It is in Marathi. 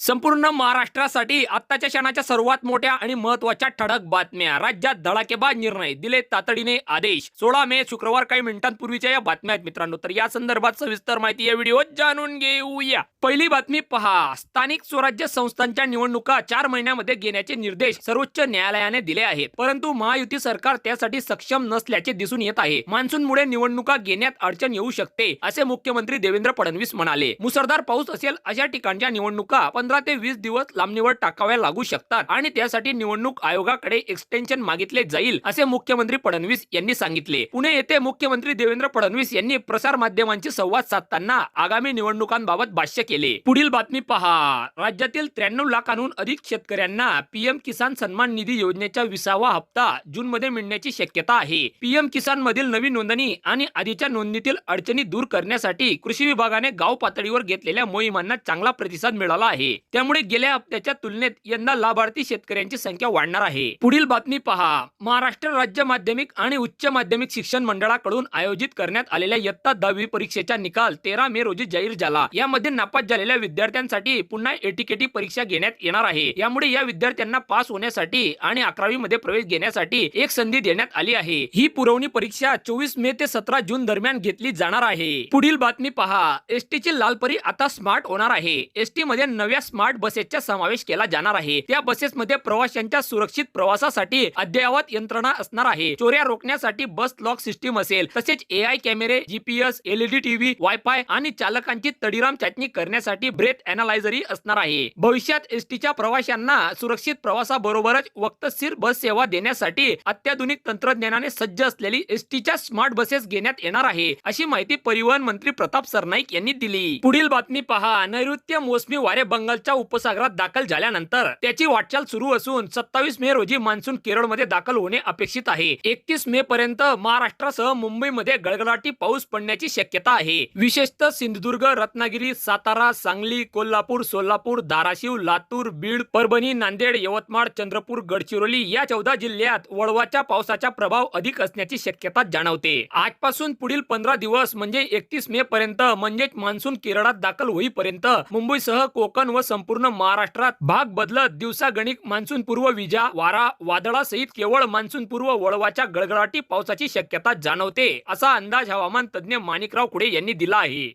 संपूर्ण महाराष्ट्रासाठी आत्ताच्या क्षणाच्या सर्वात मोठ्या आणि महत्त्वाच्या ठळक बातम्या. राज्यात धडाकेबाज निर्णय दिले तातडीने आदेश. सोळा मे शुक्रवार काही मिनिटांपूर्वीच्या या बातम्या आहेत मित्रांनो. तर या संदर्भात सविस्तर माहिती या व्हिडिओत जाणून घेऊया. पहिली बातमी पहा. स्थानिक स्वराज्य संस्थांच्या निवडणुका चार महिन्यामध्ये घेण्याचे निर्देश सर्वोच्च न्यायालयाने दिले आहेत. परंतु महायुती सरकार त्यासाठी सक्षम नसल्याचे दिसून येत आहे. मान्सूनमुळे निवडणुका घेण्यात अडचण येऊ शकते असे मुख्यमंत्री देवेंद्र फडणवीस म्हणाले. मुसळधार पाऊस असेल अशा ठिकाणच्या निवडणुका पंधरा ते वीस दिवस लांबणीवर टाकाव्या लागू शकतात आणि त्यासाठी निवडणूक आयोगाकडे एक्सटेन्शन मागितले जाईल असे मुख्यमंत्री फडणवीस यांनी सांगितले. पुणे येथे मुख्यमंत्री देवेंद्र फडणवीस यांनी प्रसार माध्यमांशी संवाद साधताना आगामी निवडणुकांबाबत भाष्य केले. पुढील बातमी पहा. राज्यातील त्र्याण्णव लाखांहून अधिक शेतकऱ्यांना पीएम किसान सन्मान निधी योजनेचा विसावा हप्ता जून मध्ये मिळण्याची शक्यता आहे. पीएम किसान मधील नवीन नोंदणी आणि आधीच्या नोंदणीतील अडचणी दूर करण्यासाठी कृषी विभागाने गाव पातळीवर घेतलेल्या मोहिमांना चांगला प्रतिसाद मिळाला आहे. त्यामुळे गेल्या हप्त्याच्या तुलनेत यंदा लाभार्थी शेतकऱ्यांची संख्या वाढणार आहे. पुढील बातमी पहा. महाराष्ट्र राज्य माध्यमिक आणि उच्च माध्यमिक शिक्षण मंडळाकडून आयोजित करण्यात आलेल्या इयत्ता दहावी परीक्षेचा निकाल तेरा मे रोजी जाहीर झाला. यामध्ये नापास झालेल्या विद्यार्थ्यांसाठी पुन्हा एटीकेटी परीक्षा घेण्यात येणार आहे. यामुळे या विद्यार्थ्यांना पास होण्यासाठी आणि अकरावी मध्ये प्रवेश घेण्यासाठी एक संधी देण्यात आली आहे. ही पुरवणी परीक्षा चोवीस मे ते सतरा जून दरम्यान घेतली जाणार आहे. पुढील बातमी पहा. एसटी ची लालपरी आता स्मार्ट होणार आहे. एसटी मध्ये नव्या स्मार्ट बसेसचा समावेश केला जाणार आहे. त्या बसेसमध्ये प्रवाशांच्या सुरक्षित प्रवासासाठी अद्ययावत यंत्रणा असणार आहे. चोऱ्या रोखण्यासाठी बस लॉक सिस्टीम असेल तसेच एआय कॅमेरे जीपीएस एलईडी टीव्ही वायफाय आणि चालकांची तडीराम चाचणी करण्यासाठी ब्रेथ अनालायझरही असणार आहे. भविष्यात एसटीच्या प्रवाशांना सुरक्षित प्रवासाबरोबरच वक्तशीर बस सेवा देण्यासाठी अत्याधुनिक तंत्रज्ञानाने सज्ज असलेली एसटीच्या स्मार्ट बसेस घेण्यात येणार आहे अशी माहिती परिवहन मंत्री प्रताप सरनाईक यांनी दिली. पुढील बातमी पहा. नैऋत्य मोसमी वारे बंगाल बंगालच्या उपसागरात दाखल झाल्यानंतर त्याची वाटचाल सुरू असून सत्तावीस मे रोजी मान्सून केरळमध्ये दाखल होणे अपेक्षित आहे. एकतीस मे पर्यंत महाराष्ट्रासह मुंबईमध्ये गडगडाटी पाऊस पडण्याची शक्यता आहे. विशेषतः सिंधुदुर्ग रत्नागिरी सातारा सांगली कोल्हापूर सोलापूर धाराशिव लातूर बीड परभणी नांदेड यवतमाळ चंद्रपूर गडचिरोली या चौदा जिल्ह्यात वळवाच्या पावसाचा प्रभाव अधिक असण्याची शक्यता जाणवते. आजपासून पुढील पंधरा दिवस म्हणजे एकतीस मे पर्यंत म्हणजेच मान्सून केरळात दाखल होईपर्यंत मुंबईसह कोकण व संपूर्ण महाराष्ट्रात भाग बदलत दिवसा गणिक मान्सून पूर्व विजा वारा वादळासहित केवळ मान्सून पूर्व वळवाच्या गळगळाटी पावसाची शक्यता जाणवते असा अंदाज हवामान तज्ञ माणिकराव कुडे यांनी दिला आहे.